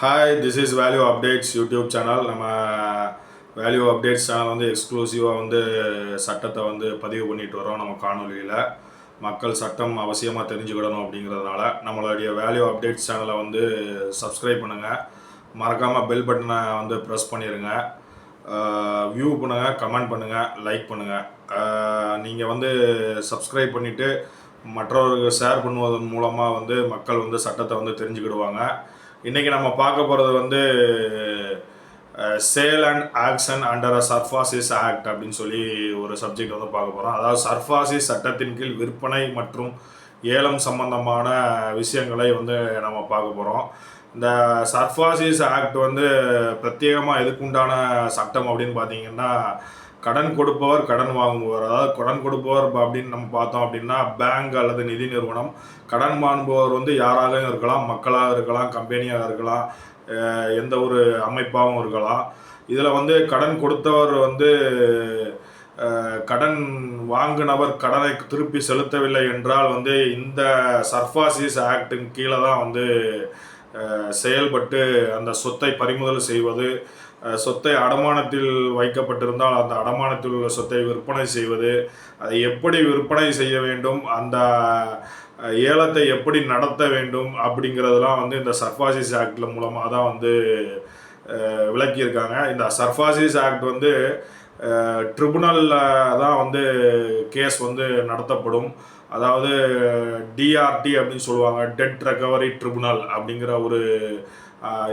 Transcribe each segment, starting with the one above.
Hi this is value updates YouTube channel நம்ம value updates channel வந்து எக்ஸ்க்ளூசிவாக வந்து சட்டத்தை வந்து பதிவு பண்ணிட்டு வரோம் நம்ம காணொலியில் மக்கள் சட்டம் அவசியமாக தெரிஞ்சுக்கிடணும் அப்படிங்கிறதுனால. நம்மளுடைய வேல்யூ அப்டேட்ஸ் சேனலை வந்து சப்ஸ்கிரைப் பண்ணுங்கள் மறக்காமல் பெல் பட்டனை வந்து ப்ரெஸ் பண்ணிடுங்க வியூ பண்ணுங்கள் கமெண்ட் பண்ணுங்கள் லைக் பண்ணுங்கள் நீங்கள் வந்து சப்ஸ்கிரைப் பண்ணிவிட்டு மற்றவர்களுக்கு ஷேர் பண்ணுவதன் மூலமாக வந்து மக்கள் வந்து சட்டத்தை வந்து தெரிஞ்சுக்கிடுவாங்க. இன்றைக்கி நம்ம பார்க்க போகிறது வந்து sale and action under a SARFAESI act அப்படின்னு சொல்லி ஒரு சப்ஜெக்ட் வந்து பார்க்க போகிறோம் அதாவது சர்ஃபாசிஸ் சட்டத்தின் கீழ் விற்பனை மற்றும் ஏலம் சம்பந்தமான விஷயங்களை வந்து நம்ம பார்க்க போகிறோம் இந்த சர்ஃபாசிஸ் ஆக்ட் வந்து பிரத்யேகமாக எதுக்குண்டான சட்டம் அப்படின்னு பார்த்தீங்கன்னா கடன் கொடுப்பவர் கடன் வாங்குபவர். அதாவது கடன் கொடுப்பவர் அப்படின்னு நம்ம பார்த்தோம் அப்படின்னா பேங்க் அல்லது நிதி நிறுவனம் கடன் வாங்குபவர் வந்து யாராகவும் இருக்கலாம் மக்களாக இருக்கலாம் கம்பெனியாக இருக்கலாம் எந்த ஒரு அமைப்பாகவும் இருக்கலாம். இதில் வந்து கடன் கொடுத்தவர் வந்து கடன் வாங்கினவர் கடனை திருப்பி செலுத்தவில்லை என்றால் வந்து இந்த சர்ஃபாசிஸ் ஆக்டின் கீழே தான் வந்து செயல்பட்டு அந்த சொத்தை பறிமுதல் செய்வது சொத்தை அடமானத்தில் வைக்கப்பட்டிருந்தால் அந்த அடமானத்தில் உள்ள சொத்தை விற்பனை செய்வது அதை எப்படி விற்பனை செய்ய வேண்டும் அந்த ஏலத்தை எப்படி நடத்த வேண்டும் அப்படிங்கிறதெல்லாம் வந்து இந்த சர்ஃபாசிஸ் ஆக்டில் மூலமாக தான் வந்து விளக்கியிருக்காங்க. இந்த சர்ஃபாசிஸ் ஆக்ட் வந்து ட்ரிபுனலில் தான் வந்து கேஸ் வந்து நடத்தப்படும். அதாவது டிஆர்டி அப்படின்னு சொல்லுவாங்க. டெட் ரெக்கவரி ட்ரிபுனல் அப்படிங்கிற ஒரு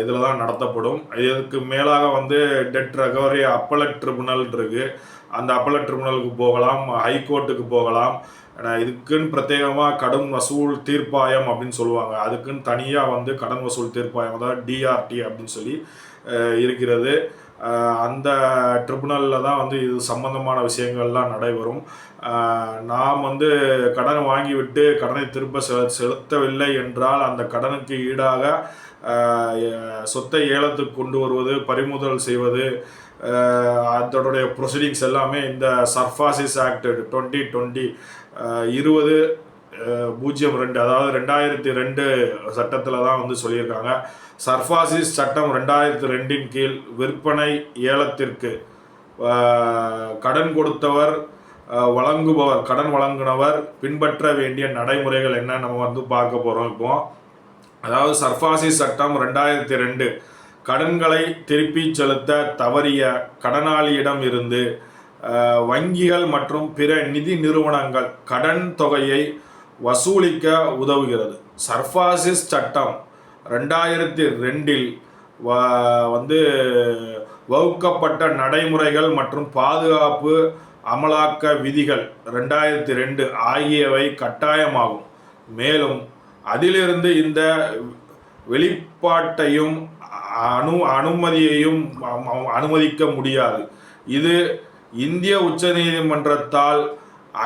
இதில் தான் நடத்தப்படும். இதுக்கு மேலாக வந்து டெட் ரெக்கவரி அப்பலட் ட்ரிபுனல் இருக்கு. அந்த அப்பலட் ட்ரிபுனலுக்கு போகலாம் ஹைகோர்ட்டுக்கு போகலாம். இதுக்குன்னு பிரத்யேகமாக கடன் வசூல் தீர்ப்பாயம் அப்படின்னு சொல்லுவாங்க. அதுக்குன்னு தனியாக வந்து கடன் வசூல் தீர்ப்பாயம் அதாவது டிஆர்டி அப்படின்னு சொல்லி இருக்கிறது. அந்த ட்ரிபுனலில் தான் வந்து இது சம்பந்தமான விஷயங்கள்லாம் நடைபெறும். நாம் வந்து கடன் வாங்கிவிட்டு கடனை திரும்ப செ- செலுத்தவில்லை என்றால் அந்த கடனுக்கு ஈடாக சொத்தை ஏலத்துக்கு கொண்டு வருவது பறிமுதல் செய்வது அதனுடைய ப்ரொசீடிங்ஸ் எல்லாமே இந்த சர்ஃபாசிஸ் ஆக்ட் டுவெண்ட்டி டுவெண்ட்டி இருபது பூஜ்ஜியம் ரெண்டு அதாவது ரெண்டாயிரத்தி ரெண்டு சட்டத்தில் தான் வந்து சொல்லியிருக்காங்க. சர்ஃபாசிஸ் சட்டம் ரெண்டாயிரத்தி ரெண்டின் கீழ் விற்பனை ஏலத்திற்கு கடன் கொடுத்தவர் வழங்குபவர் கடன் வழங்குனவர் பின்பற்ற வேண்டிய நடைமுறைகள் என்ன நம்ம வந்து பார்க்க போகிறோம் இப்போ. அதாவது சர்ஃபாசி சட்டம் ரெண்டாயிரத்தி ரெண்டு. கடன்களை திருப்பிச் செலுத்த தவறிய கடனாளியிடம் இருந்து வங்கிகள் மற்றும் பிற நிதி நிறுவனங்கள் கடன் தொகையை வசூலிக்க உதவுகிறது. சர்ஃபாசிஸ் சட்டம் ரெண்டாயிரத்தி ரெண்டில் வ- வந்து வகுக்கப்பட்ட நடைமுறைகள் மற்றும் பாதுகாப்பு அமலாக்க விதிகள் ரெண்டாயிரத்தி ரெண்டு ஆகியவை கட்டாயமாகும். மேலும் அதிலிருந்து இந்த வெளிப்பாட்டையும் அனு அனுமதியையும் அனுமதிக்க முடியாது. இது இந்திய உச்ச நீதிமன்றத்தால்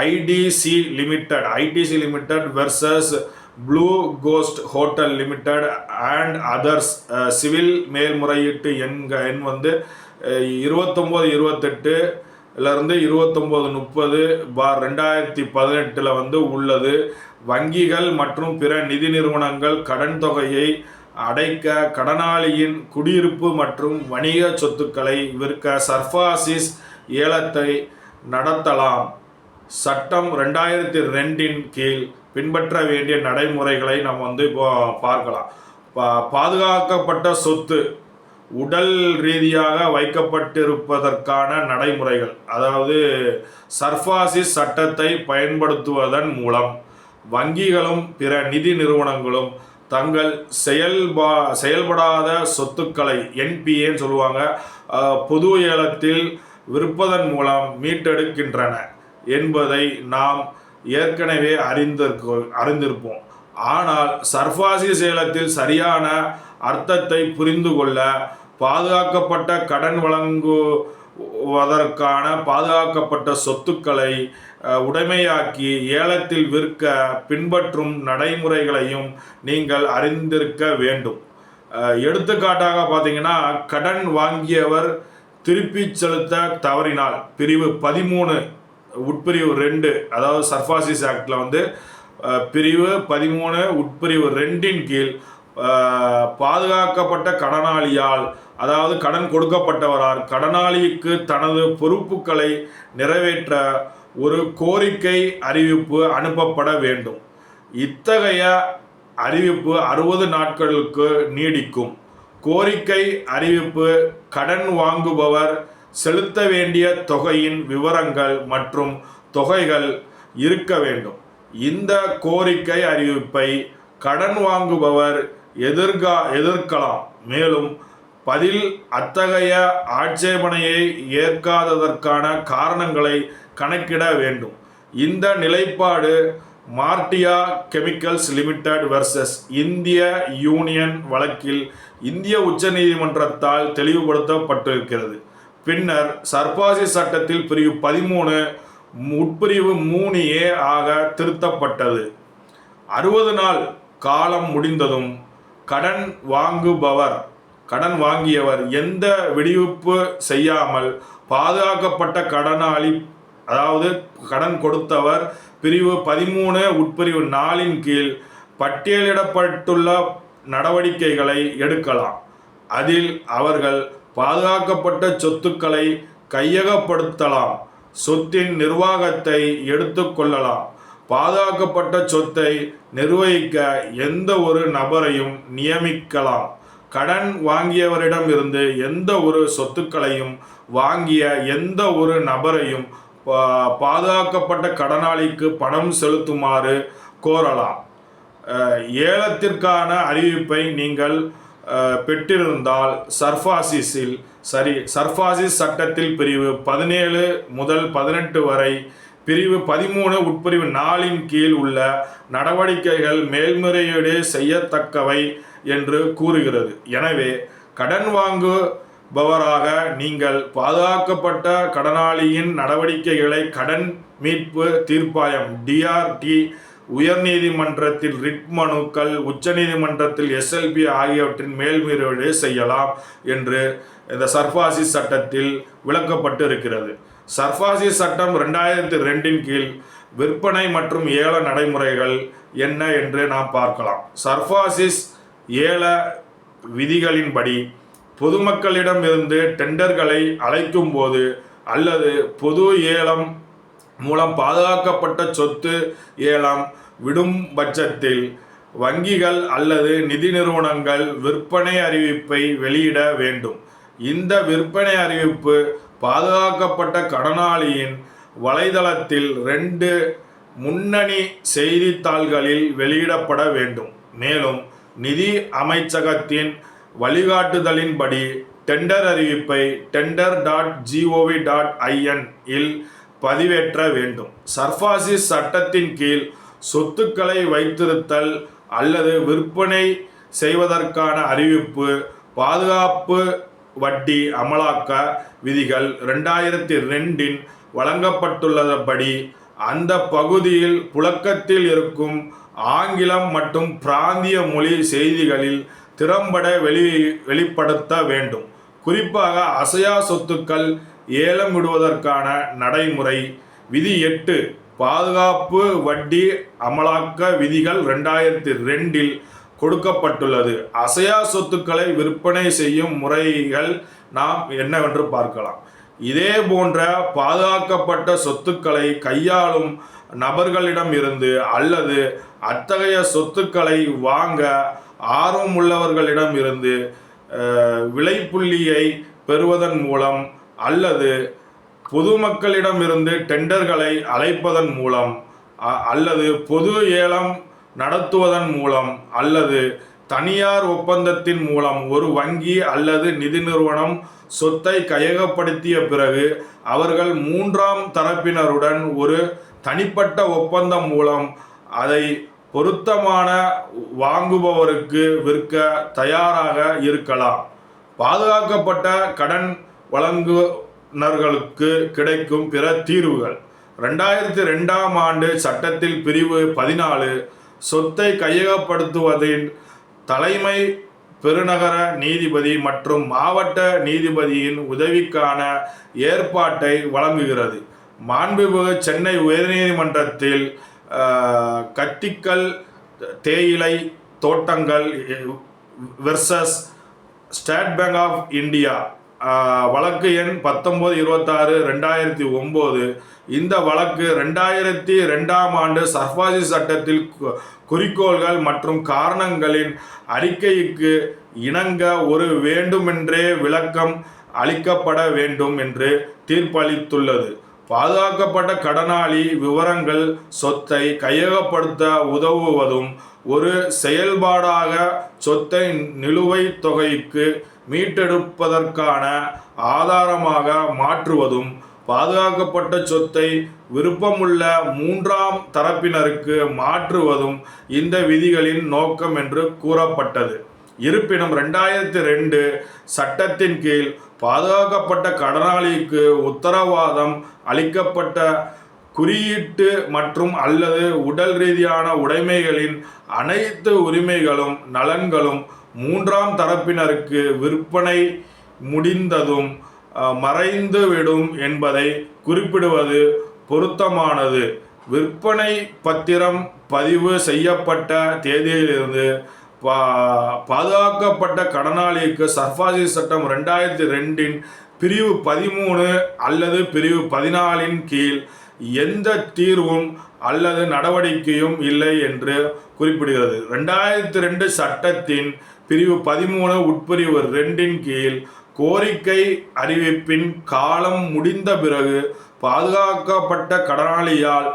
ITC limited ITC limited versus blue coast hotel limited and others civil மேல்முறையீட்டு எண் எண் வந்து இருபத்தொம்போது இருபத்தெட்டு இருந்து இருபத்தொம்போது முப்பது பார் ரெண்டாயிரத்தி பதினெட்டில் வந்து உள்ளது. வங்கிகள் மற்றும் பிற நிதி நிறுவனங்கள் கடன் தொகையை அடைக்க கடனாளியின் குடியிருப்பு மற்றும் வணிக சொத்துக்களை விற்க சர்ஃபாசிஸ் ஏலத்தை நடத்தலாம். சட்டம் ரெண்டாயிரத்தி ரெண்டின் கீழ் பின்பற்ற வேண்டிய நடைமுறைகளை நம்ம வந்து இப்போ பார்க்கலாம். பா- பாதுகாக்கப்பட்ட சொத்து உடல் ரீதியாக வைக்கப்பட்டிருப்பதற்கான நடைமுறைகள். அதாவது சர்ஃபாசிஸ் சட்டத்தை பயன்படுத்துவதன் மூலம் வங்கிகளும் பிற நிதி நிறுவனங்களும் தங்கள் செயல்பா செயல்படாத சொத்துக்களை என்பிஏன்னு சொல்லுவாங்க பொது ஏலத்தில் விற்பதன் மூலம் மீட்டெடுக்கின்றன என்பதை நாம் ஏற்கனவே அறிந்திருக்கோ அறிந்திருப்போம். ஆனால் சர்ஃபாசி சேலத்தில் சரியான அர்த்தத்தை புரிந்து கொள்ள பாதுகாக்கப்பட்ட கடன் வழங்குவதற்கான பாதுகாக்கப்பட்ட சொத்துக்களை உடைமையாக்கி ஏலத்தில் விற்க பின்பற்றும் நடைமுறைகளையும் நீங்கள் அறிந்திருக்க வேண்டும். எடுத்துக்காட்டாக பார்த்தீங்கன்னா கடன் வாங்கியவர் திருப்பி செலுத்த தவறினால் பிரிவு பதிமூணு உட்பிரிவு ரெண்டு அதாவது சர்ஃபாசிஸ் ஆக்டில் வந்து பிரிவு பதிமூணு உட்பிரிவு ரெண்டின் கீழ் பாதுகாக்கப்பட்ட கடனாளியால் அதாவது கடன் கொடுக்கப்பட்டவரால் கடனாளிக்கு தனது பொறுப்புகளை நிறைவேற்ற ஒரு கோரிக்கை அறிவிப்பு அனுப்பப்பட வேண்டும். இத்தகைய அறிவிப்பு அறுபது நாட்களுக்கு நீடிக்கும். கோரிக்கை அறிவிப்பு கடன் வாங்குபவர் செலுத்த வேண்டிய தொகையின் விவரங்கள் மற்றும் தொகைகள் இருக்க வேண்டும். இந்த கோரிக்கை அறிவிப்பை கடன் வாங்குபவர் எதிர்கா எதிர்க்கலாம். மேலும் பதில் அத்தகைய ஆட்சேபனையை ஏற்காததற்கான காரணங்களை கணக்கிட வேண்டும். இந்த நிலைப்பாடு மார்டியா கெமிக்கல்ஸ் லிமிடெட் வெர்சஸ் இந்திய யூனியன் வழக்கில் இந்திய உச்சநீதிமன்றத்தால் தெளிவுபடுத்தப்பட்டிருக்கிறது. பின்னர் சர்பாசி சட்டத்தில் பிரிவு பதிமூணு உட்பிரிவு மூணு ஏ ஆக திருத்தப்பட்டது. அறுபது நாள் காலம் முடிந்ததும் கடன் வாங்குபவர் கடன் வாங்கியவர் எந்த விடுவிப்பு செய்யாமல் பாதுகாக்கப்பட்ட கடனாளி அதாவது கடன் கொடுத்தவர் பிரிவு பதிமூணு உட்பிரிவு நாலின் கீழ் பட்டியலிடப்பட்டுள்ள நடவடிக்கைகளை எடுக்கலாம். அதில் அவர்கள் பாதுகாக்கப்பட்ட சொத்துக்களை கையகப்படுத்தலாம். சொத்தின் நிர்வாகத்தை எடுத்துக்கொள்ளலாம் பாதுகாக்கப்பட்ட சொத்தை நிர்வகிக்க எந்த ஒரு நபரையும் நியமிக்கலாம். கடன் வாங்கியவரிடம் இருந்து எந்த ஒரு சொத்துக்களையும் வாங்கிய எந்த ஒரு நபரையும் பாதுகாக்கப்பட்ட கடனாளிக்கு பணம் செலுத்துமாறு கோரலாம். ஏலத்திற்கான அறிவிப்பை நீங்கள் பெற்றிருந்தால் சர்ஃபாசிஸில் சரி சர்ஃபாசிஸ் சட்டத்தில் பிரிவு பதினேழு முதல் பதினெட்டு வரை பிரிவு பதிமூணு உட்பிரிவு நாலின் கீழ் உள்ள நடவடிக்கைகள் மேல்முறையீடு செய்யத்தக்கவை என்று கூறுகிறது. எனவே கடன் வாங்குபவராக நீங்கள் பாதுகாக்கப்பட்ட கடனாளியின் நடவடிக்கைகளை கடன் மீட்பு தீர்ப்பாயம் டிஆர்டி உயர்நீதிமன்றத்தில் ரிட் மனுக்கள் உச்சநீதிமன்றத்தில் எஸ்எல்பி ஆகியவற்றின் மேல்முறையீடு செய்யலாம் என்று இந்த சர்பாசி சட்டத்தில் விளக்கப்பட்டு இருக்கிறது சர்ஃபாசி சட்டம் ரெண்டாயிரத்தி ரெண்டின் கீழ் விற்பனை மற்றும் ஏல நடைமுறைகள் என்ன என்று நாம் பார்க்கலாம். சர்ஃபாசிஸ் ஏல விதிகளின்படி பொதுமக்களிடம் இருந்து டெண்டர்களை அழைக்கும் போது அல்லது பொது ஏலம் மூலம் பாதுகாக்கப்பட்ட சொத்து ஏலம் விடும் பட்சத்தில் வங்கிகள் அல்லது நிதி நிறுவனங்கள் விற்பனை அறிவிப்பை வெளியிட வேண்டும். இந்த விற்பனை அறிவிப்பு பாதுகாக்கப்பட்ட கடனாளியின் வலைதளத்தில் ரெண்டு முன்னணி செய்தித்தாள்களில் வெளியிடப்பட வேண்டும். மேலும் நிதி அமைச்சகத்தின் வழிகாட்டுதலின்படி டெண்டர் அறிவிப்பை tender dot gov dot in இல் பதிவேற்ற வேண்டும். சர்பாசிஸ் சட்டத்தின் கீழ் சொத்துக்களை வைத்திருத்தல் அல்லது விற்பனை செய்வதற்கான அறிவிப்பு பாதுகாப்பு வட்டி அமலாக்க விதிகள் ரெண்டாயிரத்தி ரெண்டின் வழங்கப்பட்டுள்ளபடி அந்த பகுதியில் புழக்கத்தில் இருக்கும் ஆங்கிலம் மற்றும் பிராந்திய மொழி செய்திகளில் திறம்பட வெளி வெளிப்படுத்த வேண்டும். குறிப்பாக அசையா சொத்துக்கள் ஏலம் விடுவதற்கான நடைமுறை. விதி எட்டு பாதுகாப்பு வட்டி அமலாக்க விதிகள் ரெண்டாயிரத்தி ரெண்டில் கொடுக்கப்பட்டுள்ளது. அசையா சொத்துக்களை விற்பனை செய்யும் முறைகள் நாம் என்னவென்று பார்க்கலாம். இதே போன்ற பாதுகாக்கப்பட்ட சொத்துக்களை கையாளும் நபர்களிடம் இருந்து அல்லது அத்தகைய சொத்துக்களை வாங்க ஆர்வமுள்ளவர்களிடம் இருந்து விலைப்புள்ளியை பெறுவதன் மூலம் அல்லது பொதுமக்களிடமிருந்து டெண்டர்களை அழைப்பதன் மூலம் அ- அல்லது பொது ஏலம் நடத்துவதன் மூலம் அல்லது தனியார் ஒப்பந்தத்தின் மூலம் ஒரு வங்கி அல்லது நிதி நிறுவனம் சொத்தை கையகப்படுத்திய பிறகு அவர்கள் மூன்றாம் தரப்பினருடன் ஒரு தனிப்பட்ட ஒப்பந்தம் மூலம் அதை பொருத்தமான வாங்குபவருக்கு விற்க தயாராக இருக்கலாம். பாதுகாக்கப்பட்ட கடன் வழங்குனர்களுக்கு கிடைக்கும் பிற தீர்வுகள். ரெண்டாயிரத்தி ரெண்டாம் ஆண்டு சட்டத்தில் பிரிவு பதினாலு சொத்தை கையகப்படுத்துவதின் தலைமை பெருநகர நீதிபதி மற்றும் மாவட்ட நீதிபதியின் உதவிக்கான ஏற்பாட்டை வழங்குகிறது. மாண்புமிகு சென்னை உயர்நீதிமன்றத்தில் கத்திக்கல் தேயிலை தோட்டங்கள் versus state bank of India வழக்கு எண் பத்தொம்போது இருபத்தாறு ரெண்டாயிரத்தி ஒம்பது. இந்த வழக்கு ரெண்டாயிரத்தி ரெண்டாம் ஆண்டு சர்ஃபாசி சட்டத்தில் கு- குறிக்கோள்கள் மற்றும் காரணங்களின் அறிக்கைக்கு இணங்க ஒரு வேண்டுமென்றே விளக்கம் அளிக்கப்பட வேண்டும் என்று தீர்ப்பளித்துள்ளது. பாதுகாக்கப்பட்ட கடனாளி விவரங்கள் சொத்தை கையகப்படுத்த உதவுவதும் ஒரு செயல்பாடாக சொத்தை நிலுவைத் தொகைக்கு மீட்டெடுப்பதற்கான ஆதாரமாக மாற்றுவதும் பாதுகாக்கப்பட்ட சொத்தை விருப்பமுள்ள மூன்றாம் தரப்பினருக்கு மாற்றுவதும் இந்த விதிகளின் நோக்கம் என்று கூறப்பட்டது. இருப்பினும் ரெண்டாயிரத்தி ரெண்டு சட்டத்தின் கீழ் பாதுகாக்கப்பட்ட கடனாளிக்கு உத்தரவாதம் அளிக்கப்பட்ட குறியீட்டு மற்றும் அல்லது உடல் ரீதியான உடைமைகளின் அனைத்து உரிமைகளும் நலன்களும் மூன்றாம் தரப்பினருக்கு விற்பனை முடிந்ததும் மறைந்துவிடும் என்பதை குறிப்பிடுவது பொருத்தமானது. விற்பனை பத்திரம் பதிவு செய்யப்பட்ட தேதியிலிருந்து பா பாதுகாக்கப்பட்ட கடனாளிக்கு சர்ஃபாசி சட்டம் ரெண்டாயிரத்தி ரெண்டின் பிரிவு பதிமூணு அல்லது பிரிவு பதினாலின் கீழ் எந்த தீர்வும் அல்லது நடவடிக்கையும் இல்லை என்று குறிப்பிடுகிறது. ரெண்டாயிரத்தி ரெண்டு சட்டத்தின் பிரிவு பதிமூணு உட்பிரிவு ரெண்டின் கீழ் கோரிக்கை அறிவிப்பின் காலம் முடிந்த பிறகு பாதுகாக்கப்பட்ட கடனாளியால்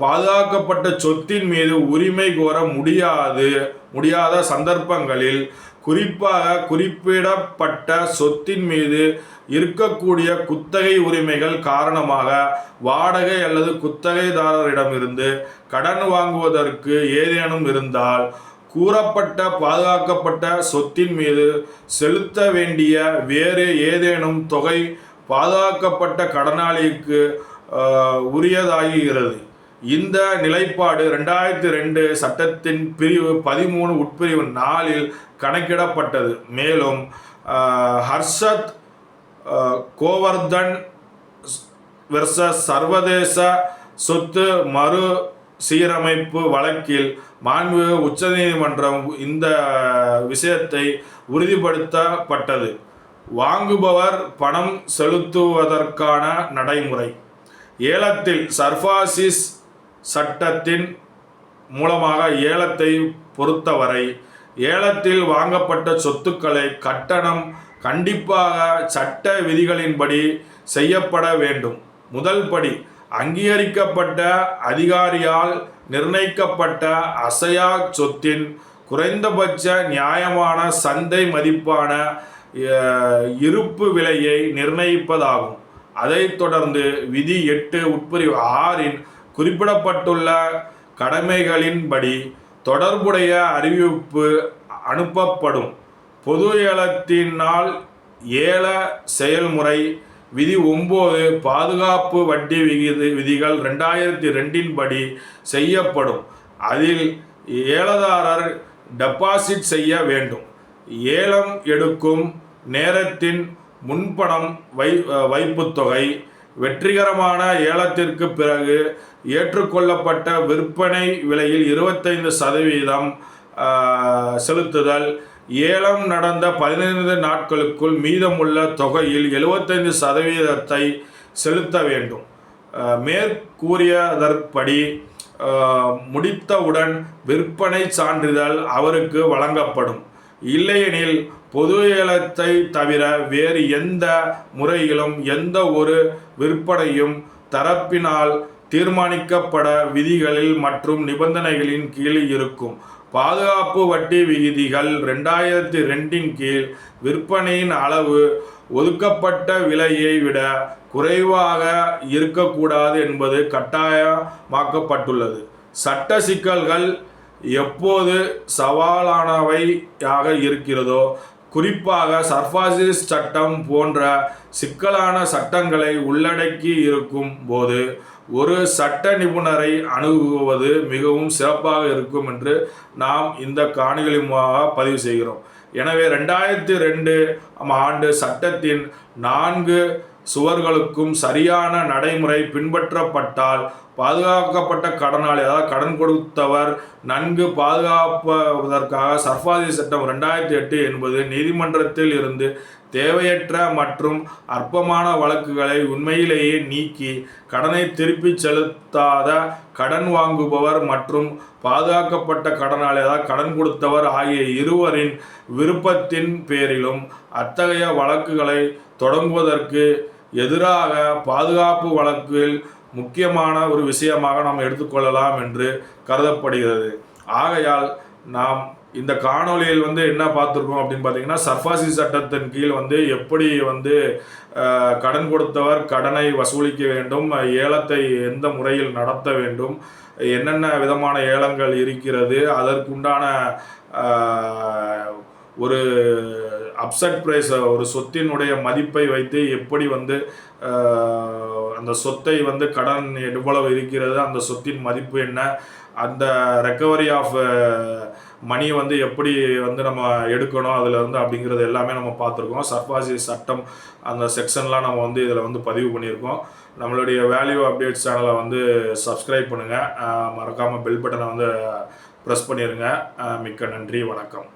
பாதுகாக்கப்பட்ட சொத்தின் மீது உரிமை கோர முடியாது முடியாத சந்தர்ப்பங்களில் குறிப்பாக குறிப்பிடப்பட்ட சொத்தின் மீது இருக்கக்கூடிய குத்தகை உரிமைகள் காரணமாக வாடகை அல்லது குத்தகைதாரரிடமிருந்து கடன் வாங்குவதற்கு ஏதேனும் இருந்தால் கூறப்பட்ட பாதுகாக்கப்பட்ட சொத்தின் மீது செலுத்த வேண்டிய வேறு ஏதேனும் தொகை பாதுகாக்கப்பட்ட கடனாளிக்கு உரியதாகிறது இந்த நிலைப்பாடு ரெண்டாயிரத்தி ரெண்டு சட்டத்தின் பிரிவு பதிமூணு உட்பிரிவு நாலில் கணக்கிடப்பட்டது. மேலும் ஹர்ஷத் கோவர்தன் வெர்சஸ் சர்வதேச சொத்து மறு சீரமைப்பு வழக்கில் மாண்புமிகு உச்சநீதிமன்றம் இந்த விஷயத்தை உறுதிப்படுத்தப்பட்டது. வாங்குபவர் பணம் செலுத்துவதற்கான நடைமுறை. ஏலத்தில் சர்ஃபாசிஸ் சட்டத்தின் மூலமாக ஏலத்தை பொறுத்தவரை ஏலத்தில் வாங்கப்பட்ட சொத்துக்களை கட்டணம் கண்டிப்பாக சட்ட விதிகளின்படி செய்யப்பட வேண்டும். முதல் படி அங்கீகரிக்கப்பட்ட அதிகாரியால் நிர்ணயிக்கப்பட்ட அசையா சொத்தின் குறைந்தபட்ச நியாயமான சந்தை மதிப்பான இருப்பு விலையை நிர்ணயிப்பதாகும். அதைத் தொடர்ந்து விதி எட்டு உட்பிரிவு ஆறின் குறிப்பிடப்பட்டுள்ள கடமைகளின்படி தொடர்புடைய அறிவிப்பு அனுப்பப்படும். பொது ஏலத்தினால் ஏல செயல்முறை விதி ஒம்பது பாதுகாப்பு வட்டி விகிது விதிகள் ரெண்டாயிரத்தி ரெண்டின் படி செய்யப்படும். அதில் ஏலதாரர் டெபாசிட் செய்ய வேண்டும். ஏலம் எடுக்கும் நேரத்தின் முன்பணம் வை வைப்புத் தொகை வெற்றிகரமான ஏலத்திற்கு பிறகு ஏற்றுக்கொள்ளப்பட்ட விற்பனை விலையில் இருபத்தைந்து சதவீதம் செலுத்துதல் ஏலம் நடந்த பதினைந்து நாட்களுக்குள் மீதமுள்ள தொகையில் எழுபத்தைந்து சதவீதத்தை செலுத்த வேண்டும். மேற்கூறியதற்படி முடித்தவுடன் விற்பனை சான்றிதழ் அவருக்கு வழங்கப்படும். இல்லையெனில் பொது ஏலத்தை தவிர வேறு எந்த முறையிலும் எந்த ஒரு விற்பனையும் தரப்பினால் தீர்மானிக்கப்பட விதிகளில் மற்றும் நிபந்தனைகளின் கீழ் இருக்கும். பாதுகாப்பு வட்டி விகிதிகள் ரெண்டாயிரத்தி ரெண்டின் கீழ் விற்பனையின் அளவு ஒதுக்கப்பட்ட விலையை விட குறைவாக இருக்கக்கூடாது என்பது கட்டாயமாக்கப்பட்டுள்ளது. சட்ட சிக்கல்கள் எப்போது சவாலானவையாக இருக்கிறதோ குறிப்பாக சர்பாசிஸ் சட்டம் போன்ற சிக்கலான சட்டங்களை உள்ளடக்கி இருக்கும் போது ஒரு சட்ட நிபுணரை அணுகுவது மிகவும் சிறப்பாக இருக்கும் என்று நாம் இந்த காணிகளை மூலமாக பதிவு செய்கிறோம். எனவே ரெண்டாயிரத்தி ரெண்டு ஆண்டு சட்டத்தின் நான்கு சுவர்களுக்கும் சரியான நடைமுறை பின்பற்றப்பட்டால் பாதுகாக்கப்பட்ட கடனாளி அதாவது கடன் கொடுத்தவர் நன்கு பாதுகாப்பதற்காக சர்ஃபாதி சட்டம் ரெண்டாயிரத்தி எட்டு என்பது நீதிமன்றத்தில் இருந்து தேவையற்ற மற்றும் அற்பமான வழக்குகளை உண்மையிலேயே நீக்கி கடனை திருப்பிச் செலுத்தாத கடன் வாங்குபவர் மற்றும் பாதுகாக்கப்பட்ட கடனாளி அதாவது கடன் கொடுத்தவர் ஆகிய இருவரின் விருப்பத்தின் பேரிலும் அத்தகைய வழக்குகளை தொடங்குவதற்கு எதிராக பாதுகாப்பு வழக்கில் முக்கியமான ஒரு விஷயமாக நாம் எடுத்துக்கொள்ளலாம் என்று கருதப்படுகிறது. ஆகையால் நாம் இந்த காணொலியில் வந்து என்ன பார்த்துருக்கோம் அப்படின்னு பார்த்தீங்கன்னா சர்ஃபாசி சட்டத்தின் கீழ் வந்து எப்படி வந்து கடன் கொடுத்தவர் கடனை வசூலிக்க வேண்டும் ஏலத்தை எந்த முறையில் நடத்த வேண்டும் என்னென்ன விதமான ஏலங்கள் இருக்கிறது அதற்குண்டான ஒரு அப்செட் ப்ரைஸ் ஒரு சொத்தினுடைய மதிப்பை வைத்து எப்படி வந்து அந்த சொத்தை வந்து கடன் எவ்வளவு இருக்கிறது அந்த சொத்தின் மதிப்பு என்ன அந்த ரெக்கவரி ஆஃப் மணி வந்து எப்படி வந்து நம்ம எடுக்கணும் அதில் வந்து அப்படிங்கிறது எல்லாமே நம்ம பார்த்துருக்கோம். சர்பாசி சட்டம் அந்த செக்ஷன்லாம் நம்ம வந்து இதில் வந்து பதிவு பண்ணியிருக்கோம். நம்மளுடைய வேல்யூ அப்டேட்ஸ் சேனலை வந்து சப்ஸ்கிரைப் பண்ணுங்கள் மறக்காமல் பெல் பட்டனை வந்து ப்ரெஸ் பண்ணிடுங்க மிக்க நன்றி வணக்கம்.